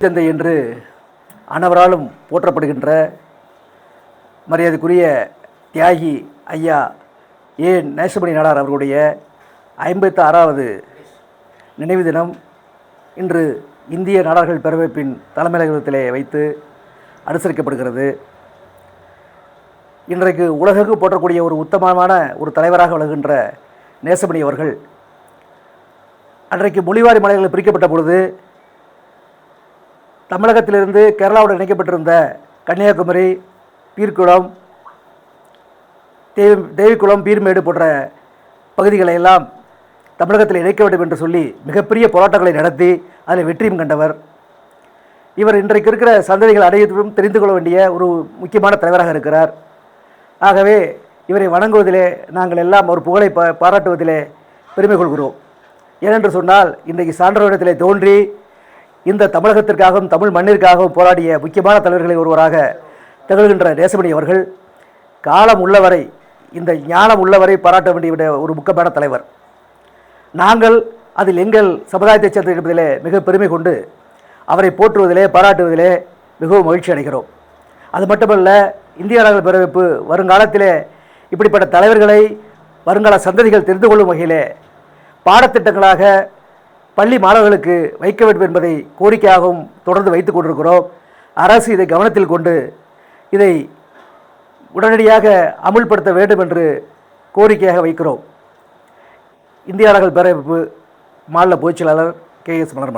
தந்தை என்று அனைவராலும் போற்றப்படுகின்ற மரியாதைக்குரிய தியாகி ஐயா ஏ நேசமணி நாடார் அவர்களுடைய ஐம்பத்தி ஆறாவது நினைவு தினம் இன்று இந்திய நாடார்கள் பேரமைப்பின் தலைமையகத்திலே வைத்து அனுசரிக்கப்படுகிறது. இன்றைக்கு உலகுக்கு போற்றக்கூடிய ஒரு உத்தமமான ஒரு தலைவராக விளங்குகின்ற நேசமணி அவர்கள் அன்றைக்கு மொழிவாரி மலைகள் பிரிக்கப்பட்ட பொழுது தமிழகத்திலிருந்து கேரளாவோடு இணைக்கப்பட்டிருந்த கன்னியாகுமரி பீர்க்குளம் தேவி தேவிக்குளம் பீர்மேடு போன்ற பகுதிகளை எல்லாம் தமிழகத்தில் இணைக்க வேண்டும் என்று சொல்லி மிகப்பெரிய போராட்டங்களை நடத்தி அதில் வெற்றியும் கண்டவர். இவர் இன்றைக்கு இருக்கிற சந்ததிகள் அனைவரும் தெரிந்து கொள்ள வேண்டிய ஒரு முக்கியமான தலைவராக இருக்கிறார். ஆகவே இவரை வணங்குவதிலே நாங்கள் எல்லாம் ஒரு புகழை பா பாராட்டுவதிலே பெருமை கொள்கிறோம். ஏனென்று சொன்னால் இன்றைக்கு சான்றோரிடத்திலே தோன்றி இந்த தமிழகத்திற்காகவும் தமிழ் மண்ணிற்காகவும் போராடிய முக்கியமான தலைவர்களில் ஒருவராக திகழ்கின்ற நேசமணி அவர்கள் காலம் உள்ளவரை இந்த ஞானம் உள்ளவரை பாராட்ட வேண்டிய ஒரு முக்கியமான தலைவர். நாங்கள் அதில் எங்கள் சமுதாயத்தைச் சேர்ந்த என்பதிலே மிக பெருமை கொண்டு அவரை போற்றுவதிலே பாராட்டுவதிலே மிகவும் மகிழ்ச்சி அடைகிறோம். அது மட்டுமல்ல இந்திய நாடுகள் பிறப்பு வருங்காலத்திலே இப்படிப்பட்ட தலைவர்களை வருங்கால சந்ததிகள் தெரிந்து கொள்ளும் வகையிலே பாடத்திட்டங்களாக பள்ளி மாணவர்களுக்கு வைக்க வேண்டும் என்பதை கோரிக்கையாகவும் தொடர்ந்து வைத்துக் கொண்டிருக்கிறோம். அரசு இதை கவனத்தில் கொண்டு இதை உடனடியாக அமுல்படுத்த வேண்டும் என்று கோரிக்கையாக வைக்கிறோம். இந்திய பேரமைப்பு மாநில பொதுச் செயலாளர் கே எஸ் மலர்மன்.